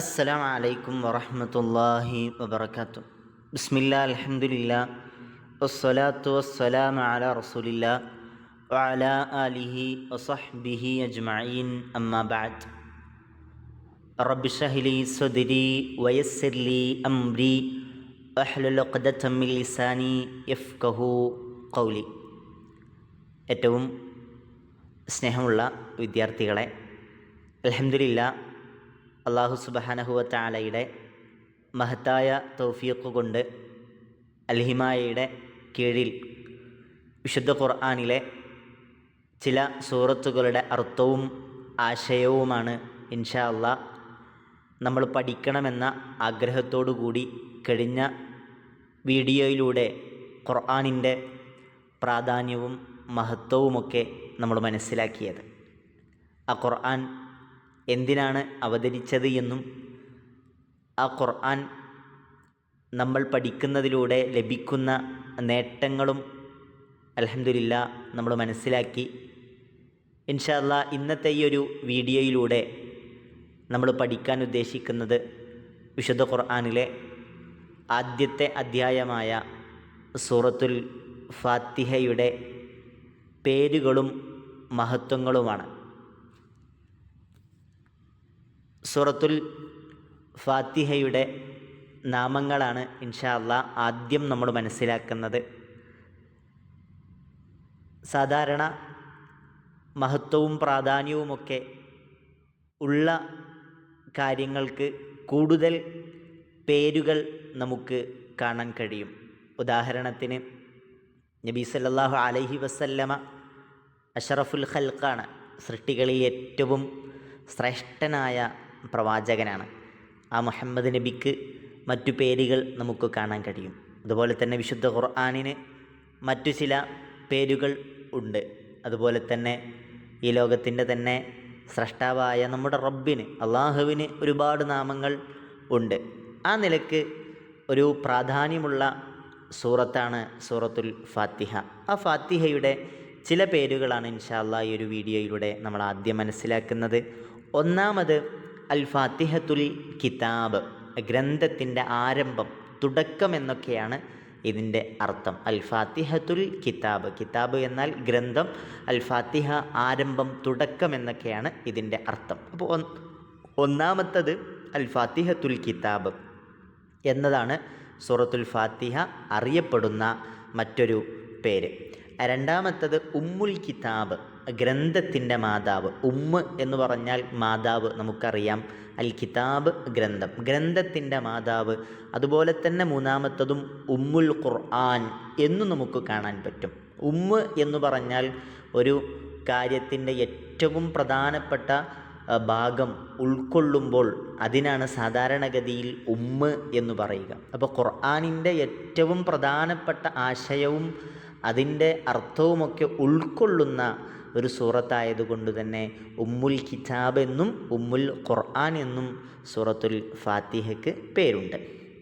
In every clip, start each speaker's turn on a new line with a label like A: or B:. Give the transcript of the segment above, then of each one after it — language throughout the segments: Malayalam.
A: അസ്സലാം അലൈക്കും വറഹമത്തല്ലാഹി വബർക്കാത്തു ബിസ്മില്ല അലഹമുല്ല വസ്സലാത്തു വസ്സലാം അല റസൂലില്ല വഅല ആലിഹി വസഹ്ബിഹി അജ്മഈൻ അമ്മാ ബഅദ് റബ്ബി ഷഹ്ലി സദ്രി വയസ്സിർ ലി അംരി വഹ്ലുൽ ഉഖ്ദത മിൻ ലിസാനി യഫ്ഖഹു ഖൗലി ഏറ്റവും സ്നേഹമുള്ള വിദ്യാർത്ഥികളെ അലഹമുല്ല അള്ളാഹു സുബഹാനഹുവത്താലയുടെ മഹത്തായ തൗഫീഖ് കൊണ്ട് അൽഹിമായയുടെ കീഴിൽ വിശുദ്ധ ഖുർആാനിലെ ചില സൂറത്തുകളുടെ അർത്ഥവും ആശയവുമാണ് ഇൻഷാ അള്ളാ നമ്മൾ പഠിക്കണമെന്ന ആഗ്രഹത്തോടു കൂടി കഴിഞ്ഞ വീഡിയോയിലൂടെ ഖുർആാനിന്റെ പ്രാധാന്യവും മഹത്വവുമൊക്കെ നമ്മൾ മനസ്സിലാക്കിയത്. ആ ഖുർആൻ എന്തിനാണ് അവതരിച്ചത് എന്നും ആ ഖുർആൻ നമ്മൾ പഠിക്കുന്നതിലൂടെ ലഭിക്കുന്ന നേട്ടങ്ങളും അലഹമില്ല നമ്മൾ മനസ്സിലാക്കി. ഇൻഷാല്ല ഇന്നത്തെ ഈ ഒരു വീഡിയോയിലൂടെ നമ്മൾ പഠിക്കാൻ ഉദ്ദേശിക്കുന്നത് വിശുദ്ധ ഖുർആാനിലെ ആദ്യത്തെ അധ്യായമായ സൂറത്തുൽ ഫാത്തിഹയുടെ പേരുകളും മഹത്വങ്ങളുമാണ്. സൂറത്തുൽ ഫാത്തിഹയുടെ നാമങ്ങളാണ് ഇൻഷാ അല്ല ആദ്യം നമ്മൾ മനസ്സിലാക്കുന്നത്. സാധാരണ മഹത്വവും പ്രാധാന്യവുമൊക്കെ ഉള്ള കാര്യങ്ങൾക്ക് കൂടുതൽ പേരുകൾ നമുക്ക് കാണാൻ കഴിയും. ഉദാഹരണത്തിന് നബി സല്ലാഹു അലഹി വസല്ലമ അഷറഫുൽ ഖൽഖാണ് സൃഷ്ടികളിൽ ഏറ്റവും ശ്രേഷ്ഠനായ പ്രവാചകനാണ്. ആ മുഹമ്മദ് നബിക്ക് മറ്റു പേരുകൾ നമുക്ക് കാണാൻ കഴിയും. അതുപോലെ തന്നെ വിശുദ്ധ ഖുർആാനിന് മറ്റു ചില പേരുകൾ ഉണ്ട്. അതുപോലെ തന്നെ ഈ ലോകത്തിന്റെ തന്നെ സ്രഷ്ടാവായ നമ്മുടെ റബ്ബിന് അള്ളാഹുവിന് ഒരുപാട് നാമങ്ങൾ ഉണ്ട്. ആ നിലയ്ക്ക് ഒരു പ്രാധാന്യമുള്ള സൂറത്താണ് സൂറത്തുൽ ഫാത്തിഹ. ആ ഫാത്തിഹയുടെ ചില പേരുകളാണ് ഇൻഷാല്ല ഈ ഒരു വീഡിയോയിലൂടെ നമ്മൾ ആദ്യം മനസ്സിലാക്കുന്നത്. ഒന്നാമത് അൽ ഫാത്തിഹത്തുൽ കിതാബ് ഗ്രന്ഥത്തിന്റെ ആരംഭം തുടക്കം എന്നൊക്കെയാണ് ഇതിന്റെ അർത്ഥം. അൽ ഫാത്തിഹത്തുൽ കിതാബ് കിതാബ് എന്നാൽ ഗ്രന്ഥം അൽ ഫാത്തിഹ ആരംഭം തുടക്കം എന്നൊക്കെയാണ് ഇതിന്റെ അർത്ഥം. അപ്പോൾ ഒന്നാമത്തത് അൽ ഫാത്തിഹത്തുൽ കിതാബ് എന്നതാണ് സൂറത്തുൽ ഫാത്തിഹ അറിയപ്പെടുന്ന മറ്റൊരു പേര്. രണ്ടാമത്തത് ഉമ്മുൽ കിതാബ് ഗ്രന്ഥത്തിന്റെ മാതാവ്. ഉമ്മ് എന്ന് പറഞ്ഞാൽ മാതാവ് നമുക്കറിയാം. അൽ കിതാബ് ഗ്രന്ഥം. ഗ്രന്ഥത്തിന്റെ മാതാവ് അതുപോലെ തന്നെ മൂന്നാമത്തതും ഉമ്മുൽ ഖുർആൻ എന്ന് നമുക്ക് കാണാൻ പറ്റും. ഉമ്മ് എന്ന് പറഞ്ഞാൽ ഒരു കാര്യത്തിന്റെ ഏറ്റവും പ്രധാനപ്പെട്ട ഭാഗം ഉൾക്കൊള്ളുമ്പോൾ അതിനാണ് സാധാരണഗതിയിൽ ഉമ്മ് എന്ന് പറയുക. അപ്പോൾ ഖുർആാനിന്റെ ഏറ്റവും പ്രധാനപ്പെട്ട ആശയവും അതിന്റെ അർത്ഥവുമൊക്കെ ഉൾക്കൊള്ളുന്ന ഒരു സൂറത്തായതുകൊണ്ട് തന്നെ ഉമ്മുൽ കിതാബ് എന്നും ഉമ്മുൽ ഖുർആൻ എന്നും സൂറത്തുൽ ഫാത്തിഹയ്ക്ക് പേരുണ്ട്.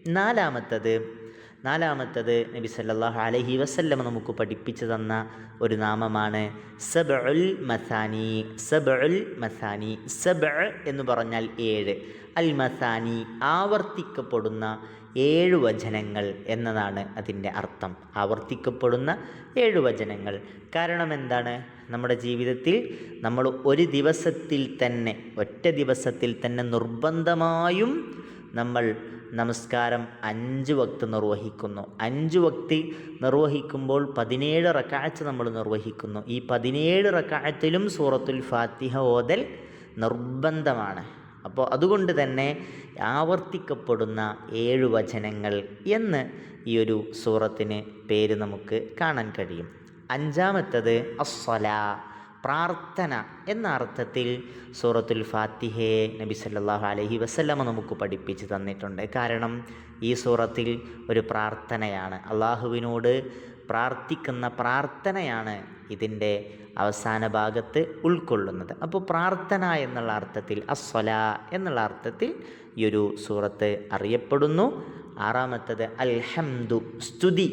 A: നാലാമത്തത് നാലാമത്തത് നബി സല്ലല്ലാഹു അലഹി വസല്ലം നമുക്ക് പഠിപ്പിച്ചു തന്ന ഒരു നാമമാണ് സബ് ഉൽ മസാനി. സബ് ഉൽ മസാനി. സബ് എന്ന് പറഞ്ഞാൽ ഏഴ്. അൽ മസാനി ആവർത്തിക്കപ്പെടുന്ന ഏഴ് വചനങ്ങൾ എന്നതാണ് അതിന്റെ അർത്ഥം. ആവർത്തിക്കപ്പെടുന്ന ഏഴ് വചനങ്ങൾ. കാരണം എന്താണ്? നമ്മുടെ ജീവിതത്തിൽ നമ്മൾ ഒരു ദിവസത്തിൽ തന്നെ ഒറ്റ ദിവസത്തിൽ തന്നെ നിർബന്ധമായും നമ്മൾ നമസ്കാരം അഞ്ച് വക്ത് നിർവഹിക്കുന്നു. അഞ്ച് വക്തി നിർവഹിക്കുമ്പോൾ പതിനേഴ് റക്കാഴ്ച നമ്മൾ നിർവഹിക്കുന്നു. ഈ പതിനേഴ് റക്കാഴ്ത്തിലും സൂറത്തുൽ ഫാത്തിഹ ഓതൽ നിർബന്ധമാണ്. അപ്പോൾ അതുകൊണ്ട് തന്നെ ആവർത്തിക്കപ്പെടുന്ന ഏഴ് വചനങ്ങൾ എന്ന് ഈ ഒരു സൂറത്തിന് പേര് നമുക്ക് കാണാൻ കഴിയും. അഞ്ചാമത്തത് അസ്വല പ്രാർത്ഥന എന്ന അർത്ഥത്തിൽ സൂറത്തുൽ ഫാത്തിഹയെ നബി സല്ലാഹു അലഹി വസ്ല്ലമ നമുക്ക് പഠിപ്പിച്ച് തന്നിട്ടുണ്ട്. കാരണം ഈ സൂറത്തിൽ ഒരു പ്രാർത്ഥനയാണ്. അള്ളാഹുവിനോട് പ്രാർത്ഥിക്കുന്ന പ്രാർത്ഥനയാണ് ഇതിന്റെ അവസാന ഭാഗത്ത് ഉൾക്കൊള്ളുന്നത്. അപ്പോൾ പ്രാർത്ഥന എന്നുള്ള അർത്ഥത്തിൽ അസ്വല എന്നുള്ള അർത്ഥത്തിൽ ഈ ഒരു സൂറത്ത് അറിയപ്പെടുന്നു. ആറാമത്തത് അൽഹംദു സ്തുതി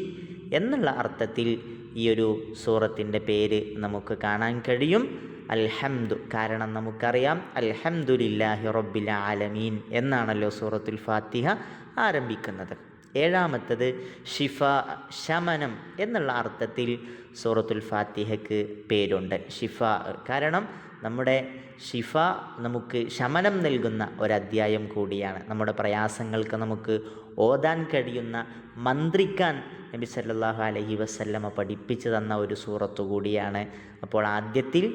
A: എന്നുള്ള അർത്ഥത്തിൽ ഈ ഒരു സൂറത്തിന്റെ പേര് നമുക്ക് കാണാൻ കഴിയും. അൽഹംദു കാരണം നമുക്കറിയാം. അൽഹംദുലില്ലാഹി റബ്ബിൽ ആലമീൻ എന്നാണല്ലോ സൂറത്തുൽ ഫാത്തിഹ ആരംഭിക്കുന്നത്. ഏഴാമത്തത് ഷിഫ ശമനം എന്നുള്ള അർത്ഥത്തിൽ സൂറത്തുൽ ഫാത്തിഹയ്ക്ക് പേരുണ്ട്. ഷിഫ കാരണം നമ്മുടെ ഷിഫ നമുക്ക് ശമനം നൽകുന്ന ഒരധ്യായം കൂടിയാണ്. നമ്മുടെ പ്രയാസങ്ങൾക്ക് നമുക്ക് ഓതാൻ കഴിയുന്ന മന്ത്രിക്കാൻ നബി സല്ലാഹു അലഹി വസല്ലമ പഠിപ്പിച്ചു തന്ന ഒരു സൂറത്തു കൂടിയാണ്. അപ്പോൾ ആദ്യത്തിൽ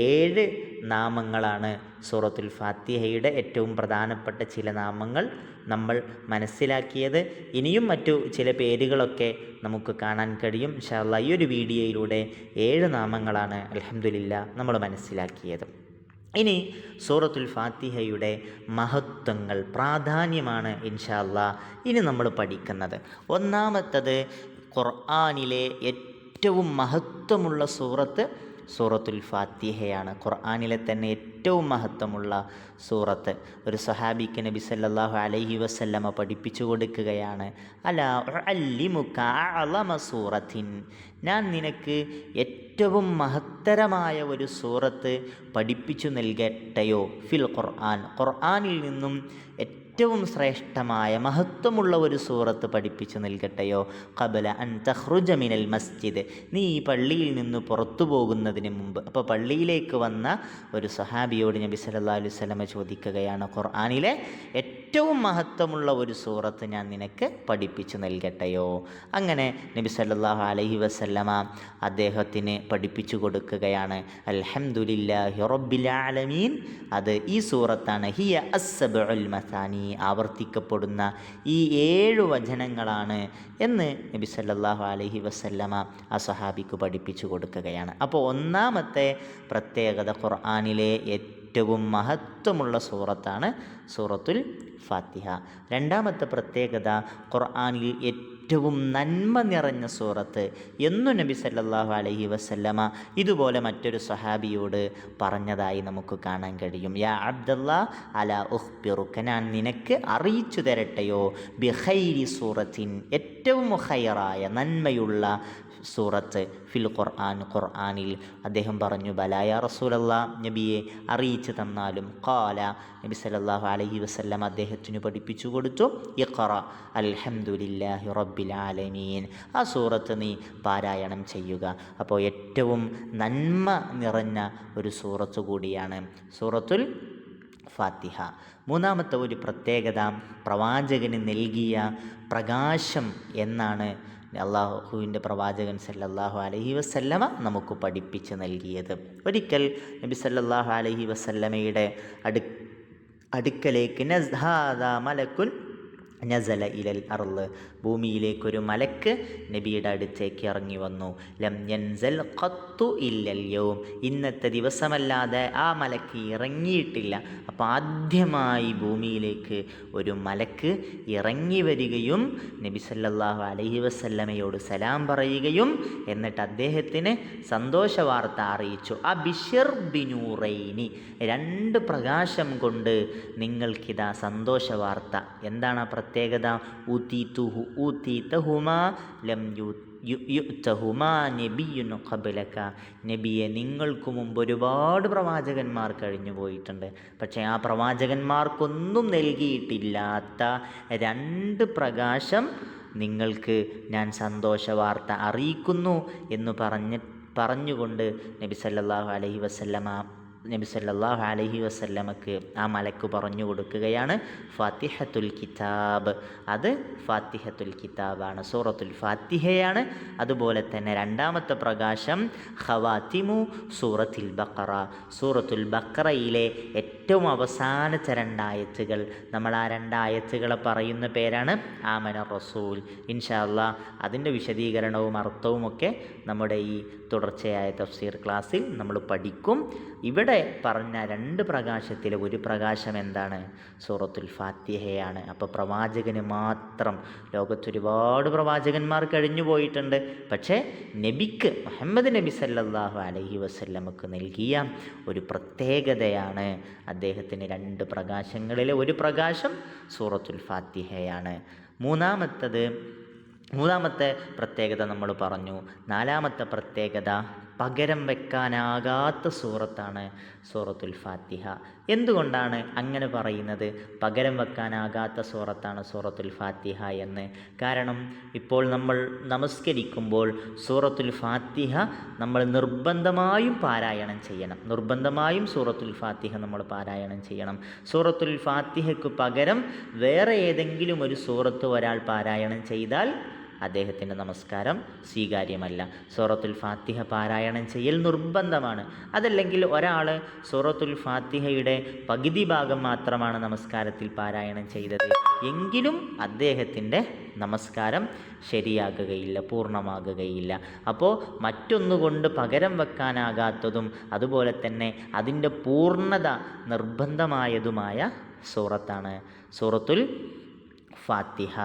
A: ഏഴ് നാമങ്ങളാണ് സൂറത്തുൽ ഫാത്തിഹയുടെ ഏറ്റവും പ്രധാനപ്പെട്ട ചില നാമങ്ങൾ നമ്മൾ മനസ്സിലാക്കിയത്. ഇനിയും മറ്റു ചില പേരുകളൊക്കെ നമുക്ക് കാണാൻ കഴിയും. ഇൻഷാല്ല ഈ ഒരു വീഡിയോയിലൂടെ ഏഴ് നാമങ്ങളാണ് അലഹമില്ല നമ്മൾ മനസ്സിലാക്കിയത്. ഇനി സൂറത്തുൽ ഫാത്തിഹയുടെ മഹത്വങ്ങൾ പ്രാധാന്യമാണ് ഇൻഷാല്ല ഇനി നമ്മൾ പഠിക്കുന്നത്. ഒന്നാമത്തത് ഖുർആാനിലെ ഏറ്റവും മഹത്വമുള്ള സൂറത്ത് സൂറത്തുൽ ഫാത്തിഹയാണ്. ഖുർആാനിലെ തന്നെ ഏറ്റവും മഹത്വമുള്ള സൂറത്ത്. ഒരു സഹാബിക്ക് നബി സല്ലാഹു അലൈഹി വസല്ലമ പഠിപ്പിച്ചു കൊടുക്കുകയാണ് അല അല്ലിമുക്ക സൂറത്തിൻ. ഞാൻ നിനക്ക് ഏറ്റവും മഹത്തരമായ ഒരു സൂറത്ത് പഠിപ്പിച്ചു നൽകട്ടെയോ? ഫിൽ ഖുർആൻ. ഖുർആാനിൽ നിന്നും ഏറ്റവും ശ്രേഷ്ഠമായ മഹത്വമുള്ള ഒരു സൂറത്ത് പഠിപ്പിച്ചു നൽകട്ടെയോ? കബല അൻ തഹ്റുജ മിനൽ മസ്ജിദ്. നീ ഈ പള്ളിയിൽ നിന്ന് പുറത്തു പോകുന്നതിന് മുമ്പ്. അപ്പോൾ പള്ളിയിലേക്ക് വന്ന ഒരു സഹാബിയോട് നബി സല്ലല്ലാഹു അലൈഹി സ്വലമ ചോദിക്കുകയാണ് ഖുർആാനിലെ ഏറ്റവും മഹത്വമുള്ള ഒരു സൂറത്ത് ഞാൻ നിനക്ക് പഠിപ്പിച്ചു നൽകട്ടെയോ? അങ്ങനെ നബി സല്ലാഹു അലഹി വസല്ലമ അദ്ദേഹത്തിന് പഠിപ്പിച്ചു കൊടുക്കുകയാണ് അലഹമുല്ലാ റബ്ബിൽ ആലമീൻ. അത് ഈ സൂറത്താണ്. ഹിയ അസ്സബുൽ മസാനി ആവർത്തിക്കപ്പെടുന്ന ഈ ഏഴു വചനങ്ങളാണ് എന്ന് നബി സല്ലാഹു അലഹി വസല്ലമ ആ സഹാബിക്ക് പഠിപ്പിച്ചു കൊടുക്കുകയാണ്. അപ്പോൾ ഒന്നാമത്തെ പ്രത്യേകത ഖുർആാനിലെ ഏറ്റവും മഹത്വമുള്ള സൂറത്താണ് സൂറത്തുൽ ഫാത്തിഹ. രണ്ടാമത്തെ പ്രത്യേകത ഖുർആാനിൽ ഏറ്റവും നന്മ നിറഞ്ഞ സൂറത്ത് എന്നു നബി സല്ലാഹു അലഹി വസല്ലമ ഇതുപോലെ മറ്റൊരു സഹാബിയോട് പറഞ്ഞതായി നമുക്ക് കാണാൻ കഴിയും. യാ അബ്ദല്ലാ അല ഉഹ്ബിറുക്ക ഞാൻ നിനക്ക് അറിയിച്ചു തരട്ടെയോ? ബിഹൈരി സൂറത്തിൻ ഏറ്റവും ഹൈറായ നന്മയുള്ള സൂറത്ത് ഫിൽ ഖുർആൻ ഖുർആനിൽ അദ്ദേഹം പറഞ്ഞു ബലായ റസൂലല്ല നബിയെ അറിയിച്ചു തന്നാലും കാല നബി സല്ലല്ലാഹു അലഹി വസല്ലം അദ്ദേഹത്തിന് പഠിപ്പിച്ചു കൊടുത്തു ഇഖറ അൽഹംദുലില്ലാഹി റബ്ബിൽ ആലമീൻ. ആ സൂറത്ത് നീ പാരായണം ചെയ്യുക. അപ്പോൾ ഏറ്റവും നന്മ നിറഞ്ഞ ഒരു സൂറത്ത് കൂടിയാണ് സൂറത്തുൽ ഫാത്തിഹ. മൂന്നാമത്തെ ഒരു പ്രത്യേകത പ്രവാചകന് നൽകിയ പ്രകാശം എന്നാണ് അള്ളാഹുവിന്റെ പ്രവാചകൻ സല്ലല്ലാഹു അലഹി വസല്ലമ നമുക്ക് പഠിപ്പിച്ച് നൽകിയത്. ഒരിക്കൽ നബി സല്ലല്ലാഹു അലഹി വസല്ലമയുടെ അടു അടുക്കലേക്ക് നസ്ഹാദ മലക്കുൻ നസല ഇലൽ അർൾ. ഭൂമിയിലേക്കൊരു മലക്ക് നബിയുടെ അടുത്തേക്ക് ഇറങ്ങി വന്നു. ലം യൻസൽ ഖത്തു ഇല്ലൽ യൗം. ഇന്നത്തെ ദിവസമല്ലാതെ ആ മലക്ക് ഇറങ്ങിയിട്ടില്ല. അപ്പോൾ ആദ്യമായി ഭൂമിയിലേക്ക് ഒരു മലക്ക് ഇറങ്ങി വരികയും നബി സല്ലല്ലാഹു അലൈഹി വസല്ലമയോട് സലാം പറയുകയും എന്നിട്ട് അദ്ദേഹത്തിന് സന്തോഷ വാർത്ത അറിയിച്ചു. ആ ബിഷിർ ബിനൂറൈനി. രണ്ട് പ്രകാശം കൊണ്ട് നിങ്ങൾക്കിതാ സന്തോഷ വാർത്ത. എന്താണ് ആ പ്രത്യേകത ഉതീതുഹു ഉതീതഹുമാ ലം യു യുത്തഹുമാ ഖബലക. നബിയെ നിങ്ങൾക്ക് മുമ്പ് ഒരുപാട് പ്രവാചകന്മാർ കഴിഞ്ഞു പോയിട്ടുണ്ട്. പക്ഷേ ആ പ്രവാചകന്മാർക്കൊന്നും നൽകിയിട്ടില്ലാത്ത രണ്ട് പ്രകാശം നിങ്ങൾക്ക് ഞാൻ സന്തോഷ വാർത്ത അറിയിക്കുന്നു എന്ന് പറഞ്ഞ് പറഞ്ഞുകൊണ്ട് നബി സല്ലാഹു അലൈഹി വസല്ലമ നബി സല്ലാഹു അലൈഹി വസല്ലമക്ക് ആ മലക്ക് പറഞ്ഞു കൊടുക്കുകയാണ് ഫാത്തിഹത്തുൽ കിതാബ്. അത് ഫാത്തിഹത്തുൽ കിതാബാണ് സൂറത്തുൽ ഫാത്തിഹയാണ്. അതുപോലെ തന്നെ രണ്ടാമത്തെ പ്രകാശം ഖവാത്തിമു സൂറത്തുൽ ബക്കറ സൂറത്തുൽ ബക്കറയിലെ ഏറ്റവും അവസാനത്തെ രണ്ടായത്തുകൾ നമ്മൾ ആ രണ്ടായത്തുകളെ പറയുന്ന പേരാണ് ആമന റസൂൽ. ഇൻഷാല്ല അതിന്റെ വിശദീകരണവും അർത്ഥവും ഒക്കെ നമ്മുടെ ഈ തുടർച്ചയായ തഫ്സീർ ക്ലാസ്സിൽ നമ്മൾ പഠിക്കും. ഇവിടെ പറഞ്ഞ രണ്ട് പ്രകാശത്തിലെ ഒരു പ്രകാശം എന്താണ്? സൂറത്തുൽ ഫാത്തിഹയാണ്. അപ്പോൾ പ്രവാചകന് മാത്രം ലോകത്തൊരുപാട് പ്രവാചകന്മാർ കഴിഞ്ഞു പോയിട്ടുണ്ട്. പക്ഷേ നബിക്ക് മുഹമ്മദ് നബി സല്ലാഹു അലഹി വസ്ല്ലമക്ക് നൽകിയ ഒരു പ്രത്യേകതയാണ്. അദ്ദേഹത്തിന് രണ്ട് പ്രകാശങ്ങളിലെ ഒരു പ്രകാശം സൂറത്തുൽ ഫാത്തിഹയാണ്. മൂന്നാമത്തത് മൂന്നാമത്തെ പ്രത്യേകത നമ്മൾ പറഞ്ഞു. നാലാമത്തെ പ്രത്യേകത പകരം വെക്കാനാകാത്ത സൂറത്താണ് സൂറത്തുൽ ഫാത്തിഹ. എന്തുകൊണ്ടാണ് അങ്ങനെ പറയുന്നത്? പകരം വെക്കാനാകാത്ത സൂറത്താണ് സൂറത്തുൽ ഫാത്തിഹ എന്ന്. കാരണം ഇപ്പോൾ നമ്മൾ നമസ്കരിക്കുമ്പോൾ സൂറത്തുൽ ഫാത്തിഹ നമ്മൾ നിർബന്ധമായും പാരായണം ചെയ്യണം. നിർബന്ധമായും സൂറത്തുൽ ഫാത്തിഹ നമ്മൾ പാരായണം ചെയ്യണം. സൂറത്തുൽ ഫാത്തിഹയ്ക്ക് പകരം വേറെ ഏതെങ്കിലും ഒരു സൂറത്ത് ഒരാൾ പാരായണം ചെയ്താൽ അദ്ദേഹത്തിന്റെ നമസ്കാരം സ്വീകാര്യമല്ല. സൂറത്തുൽ ഫാത്തിഹ പാരായണം ചെയ്യൽ നിർബന്ധമാണ്. അതല്ലെങ്കിൽ ഒരാൾ സൂറത്തുൽ ഫാത്തിഹയുടെ പകുതി ഭാഗം മാത്രമാണ് നമസ്കാരത്തിൽ പാരായണം ചെയ്തത്. എങ്കിലും അദ്ദേഹത്തിന്റെ നമസ്കാരം ശരിയാകുകയില്ല പൂർണമാകുകയില്ല. അപ്പോൾ മറ്റൊന്നുകൊണ്ട് പകരം വെക്കാനാകാത്തതും അതുപോലെ തന്നെ അതിന്റെ പൂർണത നിർബന്ധമായതുമായ സൂറത്താണ്. സൂറത്തുൽ ഫാത്തിഹ.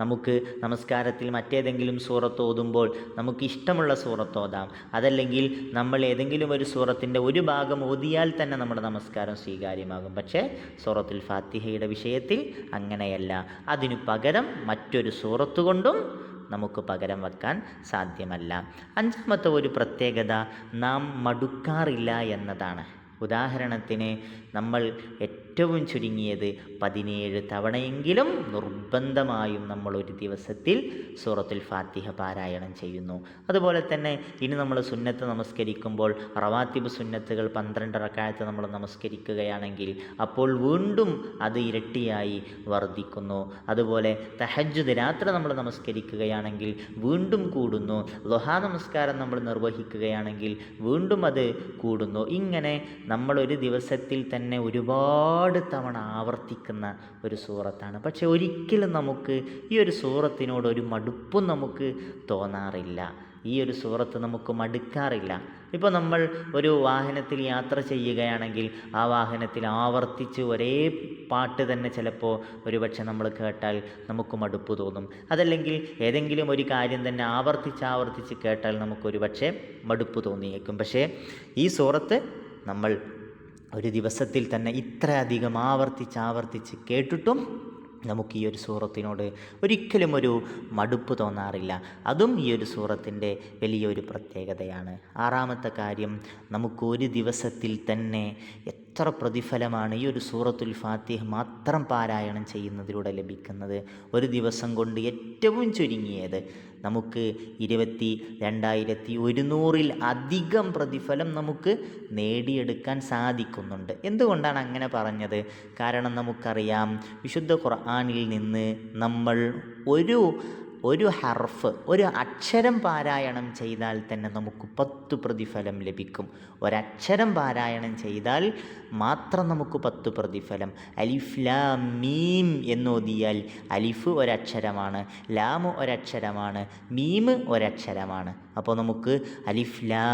A: നമുക്ക് നമസ്കാരത്തിൽ മറ്റേതെങ്കിലും സൂറത്ത് ഓതുമ്പോൾ നമുക്ക് ഇഷ്ടമുള്ള സൂറത്ത് ഓതാം. അതല്ലെങ്കിൽ നമ്മൾ ഏതെങ്കിലും ഒരു സൂറത്തിന്റെ ഒരു ഭാഗം ഓതിയാൽ തന്നെ നമ്മുടെ നമസ്കാരം സ്വീകാര്യമാകും. പക്ഷേ സൂറത്തുൽ ഫാത്തിഹയുടെ വിഷയത്തിൽ അങ്ങനെയല്ല. അതിനു പകരം മറ്റൊരു സൂറത്ത് കൊണ്ടും നമുക്ക് പകരം വെക്കാൻ സാധ്യമല്ല. അഞ്ചാമത്തെ ഒരു പ്രത്യേകത നാം മടുക്കാറില്ല എന്നതാണ്. ഉദാഹരണത്തിന് നമ്മൾ ഏറ്റവും ചുരുങ്ങിയത് പതിനേഴ് തവണയെങ്കിലും നിർബന്ധമായും നമ്മൾ ഒരു ദിവസത്തിൽ സൂറത്തുൽ ഫാത്തിഹ പാരായണം ചെയ്യുന്നു. അതുപോലെ തന്നെ ഇനി നമ്മൾ സുന്നത്ത് നമസ്കരിക്കുമ്പോൾ റവാത്തിബ് സുന്നത്തുകൾ പന്ത്രണ്ട് റക്കായത്ത് നമ്മൾ നമസ്കരിക്കുകയാണെങ്കിൽ അപ്പോൾ വീണ്ടും അത് ഇരട്ടിയായി വർദ്ധിക്കുന്നു. അതുപോലെ തഹജ്ജുദ് രാത്രി നമ്മൾ നമസ്കരിക്കുകയാണെങ്കിൽ വീണ്ടും കൂടുന്നു. ലൊഹാ നമസ്കാരം നമ്മൾ നിർവഹിക്കുകയാണെങ്കിൽ വീണ്ടും അത് കൂടുന്നു. ഇങ്ങനെ നമ്മൾ ഒരു ദിവസത്തിൽ തന്നെ ഒരുപാട് തവണ ആവർത്തിക്കുന്ന ഒരു സൂറത്താണ്. പക്ഷെ ഒരിക്കലും നമുക്ക് ഈ ഒരു സൂറത്തിനോട് ഒരു മടുപ്പും നമുക്ക് തോന്നാറില്ല. ഈ ഒരു സൂറത്ത് നമുക്ക് മടുക്കാറില്ല. ഇപ്പോൾ നമ്മൾ ഒരു വാഹനത്തിൽ യാത്ര ചെയ്യുകയാണെങ്കിൽ ആ വാഹനത്തിൽ ആവർത്തിച്ച് ഒരേ പാട്ട് തന്നെ ചിലപ്പോൾ ഒരുപക്ഷെ നമ്മൾ കേട്ടാൽ നമുക്ക് മടുപ്പ് തോന്നും. അതല്ലെങ്കിൽ ഏതെങ്കിലും ഒരു കാര്യം തന്നെ ആവർത്തിച്ച് ആവർത്തിച്ച് കേട്ടാൽ നമുക്കൊരു പക്ഷേ മടുപ്പ് തോന്നിയേക്കും. പക്ഷേ ഈ സൂറത്ത് നമ്മൾ ഒരു ദിവസത്തിൽ തന്നെ ഇത്രയധികം ആവർത്തിച്ച് ആവർത്തിച്ച് കേട്ടിട്ടും നമുക്ക് ഈ ഒരു സൂറത്തിനോട് ഒരിക്കലും ഒരു മടുപ്പ് തോന്നാറില്ല. അതും ഈ ഒരു സൂറത്തിന്റെ വലിയൊരു പ്രത്യേകതയാണ്. ആറാമത്തെ കാര്യം നമുക്ക് ഒരു ദിവസത്തിൽ തന്നെ എത്ര പ്രതിഫലമാണ് ഈ ഒരു സൂറത്തുൽ ഫാത്തിഹ് മാത്രം പാരായണം ചെയ്യുന്നതിലൂടെ ലഭിക്കുന്നത്? ഒരു ദിവസം കൊണ്ട് ഏറ്റവും ചുരുങ്ങിയത്. നമുക്ക് ഇരുപത്തി രണ്ടായിരത്തി ഒരുന്നൂറിൽ അധികം പ്രതിഫലം നമുക്ക് നേടിയെടുക്കാൻ സാധിക്കുന്നുണ്ട്. എന്തുകൊണ്ടാണ് അങ്ങനെ പറഞ്ഞത്? കാരണം നമുക്കറിയാം വിശുദ്ധ ഖുർആാനിൽ നിന്ന് നമ്മൾ ഒരു ഒരു ഹർഫ് ഒരു അക്ഷരം പാരായണം ചെയ്താൽ തന്നെ നമുക്ക് പത്ത് പ്രതിഫലം ലഭിക്കും. ഒരക്ഷരം പാരായണം ചെയ്താൽ മാത്രം നമുക്ക് പത്ത് പ്രതിഫലം. അലിഫ് ലാം മീം എന്നോതിയാൽ അലിഫ് ഒരക്ഷരമാണ് ലാമ് ഒരക്ഷരമാണ് മീം ഒരക്ഷരമാണ്. അപ്പോൾ നമുക്ക് അലിഫ് ലാ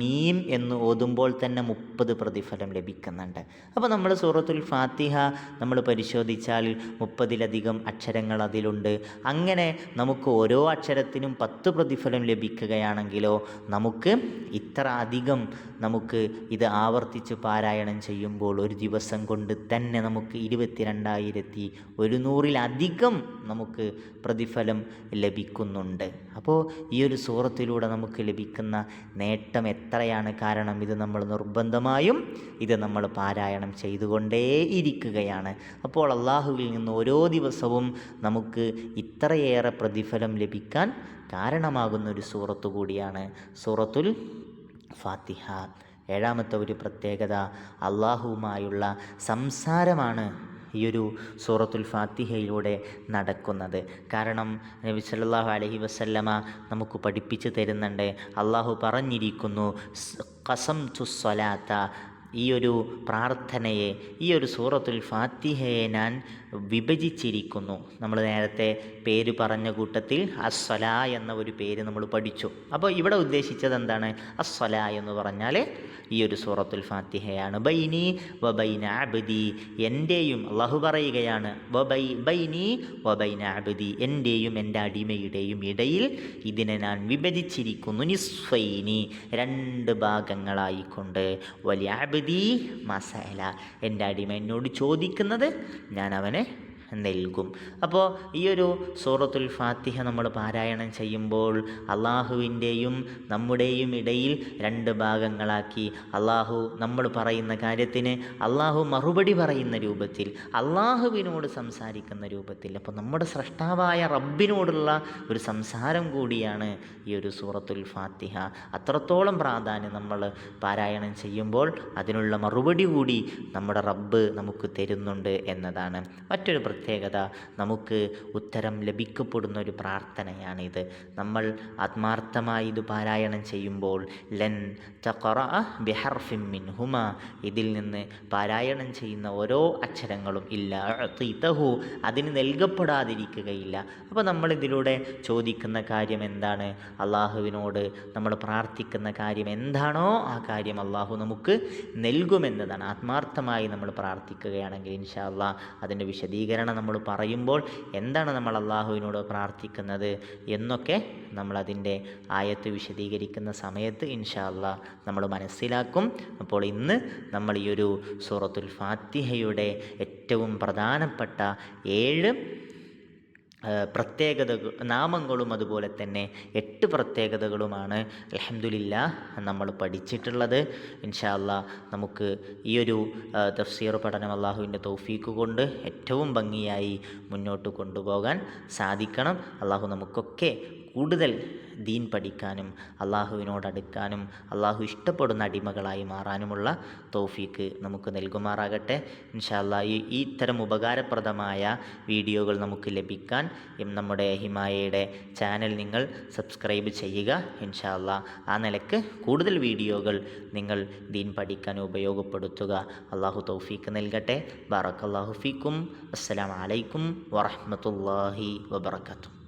A: മീം എന്ന് ഓതുമ്പോൾ തന്നെ മുപ്പത് പ്രതിഫലം ലഭിക്കുന്നുണ്ട്. അപ്പോൾ നമ്മൾ സൂറത്തുൽ ഫാത്തിഹ നമ്മൾ പരിശോധിച്ചാൽ മുപ്പതിലധികം അക്ഷരങ്ങൾ അതിലുണ്ട്. അങ്ങനെ നമുക്ക് ഓരോ അക്ഷരത്തിനും പത്ത് പ്രതിഫലം ലഭിക്കുകയാണെങ്കിലോ നമുക്ക് ഇത്ര അധികം നമുക്ക് ഇത് ആവർത്തിച്ച് പാരായണം ചെയ്യുമ്പോൾ ഒരു ദിവസം കൊണ്ട് തന്നെ നമുക്ക് ഇരുപത്തിരണ്ടായിരത്തി ഒരുന്നൂറിലധികം നമുക്ക് പ്രതിഫലം ലഭിക്കുന്നുണ്ട്. അപ്പോൾ ഈ ഒരു സൂറത്തിലൂടെ നമുക്ക് ലഭിക്കുന്ന നേട്ടം എത്രയാണ്? കാരണം ഇത് നമ്മൾ നിർബന്ധമായും ഇത് നമ്മൾ പാരായണം ചെയ്തുകൊണ്ടേ ഇരിക്കുകയാണ്. അപ്പോൾ അള്ളാഹുവിൽ നിന്ന് ഓരോ ദിവസവും നമുക്ക് ഇത്രയേറെ പ്രതിഫലം ലഭിക്കാൻ കാരണമാകുന്ന ഒരു സൂറത്തു കൂടിയാണ് സൂറത്തുൽ ഫാത്തിഹ. ഏഴാമത്തെ ഒരു പ്രത്യേകത അള്ളാഹുവുമായുള്ള സംസാരമാണ് ഈ ഒരു സൂറത്തുൽ ഫാത്തിഹയിലൂടെ നടക്കുന്നത്. കാരണം നബി സല്ലല്ലാഹു അലൈഹി വസല്ലമ നമുക്ക് പഠിപ്പിച്ചു തരുന്നുണ്ട്. അള്ളാഹു പറഞ്ഞിരിക്കുന്നു കസം തുസ്വലാത്ത ഈ ഒരു പ്രാർത്ഥനയെ ഈ ഒരു സൂറത്തുൽ ഫാത്തിഹയെ ഞാൻ വിഭജിച്ചിരിക്കുന്നു. നമ്മൾ നേരത്തെ പേര് പറഞ്ഞ കൂട്ടത്തിൽ അസ്വല എന്ന ഒരു പേര് നമ്മൾ പഠിച്ചു. അപ്പോൾ ഇവിടെ ഉദ്ദേശിച്ചത് എന്താണ്? അസ്വല എന്ന് പറഞ്ഞാൽ ഈ ഒരു സൂറത്തുൽ ഫാത്തിഹയാണ്. ബൈനി വബൈന അബദി എന്റെയും അള്ളാഹു പറയുകയാണ് വ ബൈ ബൈനി വബൈന അബദി എന്റെയും എന്റെ അടിമയുടെയും ഇടയിൽ ഇതിനെ ഞാൻ വിഭജിച്ചിരിക്കുന്നു. നിസ്വൈനി രണ്ട് ഭാഗങ്ങളായിക്കൊണ്ട്. വലിയ മസാല എന്റെ അടിമ എന്നോട് ചോദിക്കുന്നത് ഞാൻ അവനെ നൽകും. അപ്പോൾ ഈ ഒരു സൂറത്തുൽ ഫാത്തിഹ നമ്മൾ പാരായണം ചെയ്യുമ്പോൾ അള്ളാഹുവിന്റെയും നമ്മുടെയും ഇടയിൽ രണ്ട് ഭാഗങ്ങളാക്കി. അള്ളാഹു നമ്മൾ പറയുന്ന കാര്യത്തിന് അള്ളാഹു മറുപടി പറയുന്ന രൂപത്തിൽ അള്ളാഹുവിനോട് സംസാരിക്കുന്ന രൂപത്തിൽ. അപ്പോൾ നമ്മുടെ സ്രഷ്ടാവായ റബ്ബിനോടുള്ള ഒരു സംസാരം കൂടിയാണ് ഈ ഒരു സൂറത്തുൽ ഫാത്തിഹ. അത്രത്തോളം പ്രാധാന്യം നമ്മൾ പാരായണം ചെയ്യുമ്പോൾ അതിനുള്ള മറുപടി കൂടി നമ്മുടെ റബ്ബ് നമുക്ക് തരുന്നുണ്ട് എന്നതാണ്. മറ്റൊരു പ്രത്യേകത. നമുക്ക് ഉത്തരം ലഭിക്കപ്പെടുന്ന ഒരു പ്രാർത്ഥനയാണിത്. നമ്മൾ ആത്മാർത്ഥമായി ഇത് പാരായണം ചെയ്യുമ്പോൾ ലൻ ബിഹർഫിൻ മിൻഹുമ ഇതിൽ നിന്ന് പാരായണം ചെയ്യുന്ന ഓരോ അക്ഷരങ്ങളും ഇല്ല തീതഹു അതിന് നൽകപ്പെടാതിരിക്കുകയില്ല. അപ്പോൾ നമ്മളിതിലൂടെ ചോദിക്കുന്ന കാര്യം എന്താണ്? അള്ളാഹുവിനോട് നമ്മൾ പ്രാർത്ഥിക്കുന്ന കാര്യം എന്താണോ ആ കാര്യം അള്ളാഹു നമുക്ക് നൽകുമെന്നതാണ്. ആത്മാർത്ഥമായി നമ്മൾ പ്രാർത്ഥിക്കുകയാണെങ്കിൽ ഇൻഷാ അതിന്റെ വിശദീകരണം നമ്മൾ പറയുമ്പോൾ എന്താണ് നമ്മൾ അള്ളാഹുവിനോട് പ്രാർത്ഥിക്കുന്നത് എന്നൊക്കെ നമ്മളതിന്റെ ആയത്ത് വിശദീകരിക്കുന്ന സമയത്ത് ഇൻഷാ നമ്മൾ മനസ്സിലാക്കും. അപ്പോൾ ഇന്ന് നമ്മൾ ഈ ഒരു സൂറത്തുൽ ഫാത്തിഹയുടെ ഏറ്റവും പ്രധാനപ്പെട്ട ഏഴ് പ്രത്യേകത നാമങ്ങളും അതുപോലെ തന്നെ എട്ട് പ്രത്യേകതകളുമാണ് അലഹമുല്ല നമ്മൾ പഠിച്ചിട്ടുള്ളത്. ഇൻഷാല്ല നമുക്ക് ഈ ഒരു തഫ്സീർ പഠനം അള്ളാഹുവിന്റെ തൗഫീക്ക് കൊണ്ട് ഏറ്റവും ഭംഗിയായി മുന്നോട്ട് കൊണ്ടുപോകാൻ സാധിക്കണം. അള്ളാഹു നമുക്കൊക്കെ കൂടുതൽ ദീൻ പഠിക്കാനും അള്ളാഹുവിനോട് അടുക്കാനും അള്ളാഹു ഇഷ്ടപ്പെടുന്ന അടിമകളായി മാറാനുമുള്ള തോഫീക്ക് നമുക്ക് നൽകുമാറാകട്ടെ. ഇൻഷാല്ല ഈ ഇത്തരം ഉപകാരപ്രദമായ വീഡിയോകൾ നമുക്ക് ലഭിക്കാൻ നമ്മുടെ ഹിമായയുടെ ചാനൽ നിങ്ങൾ സബ്സ്ക്രൈബ് ചെയ്യുക. ഇൻഷാല്ല ആ നിലയ്ക്ക് കൂടുതൽ വീഡിയോകൾ നിങ്ങൾ ദീൻ പഠിക്കാൻ ഉപയോഗപ്പെടുത്തുക. അള്ളാഹു തൗഫീക്ക് നൽകട്ടെ. ബാറക്കല്ലാഹു ഫീക്കും. അസ്സലാമലൈക്കും വറഹമത്തല്ലാഹി വബർക്കാത്തു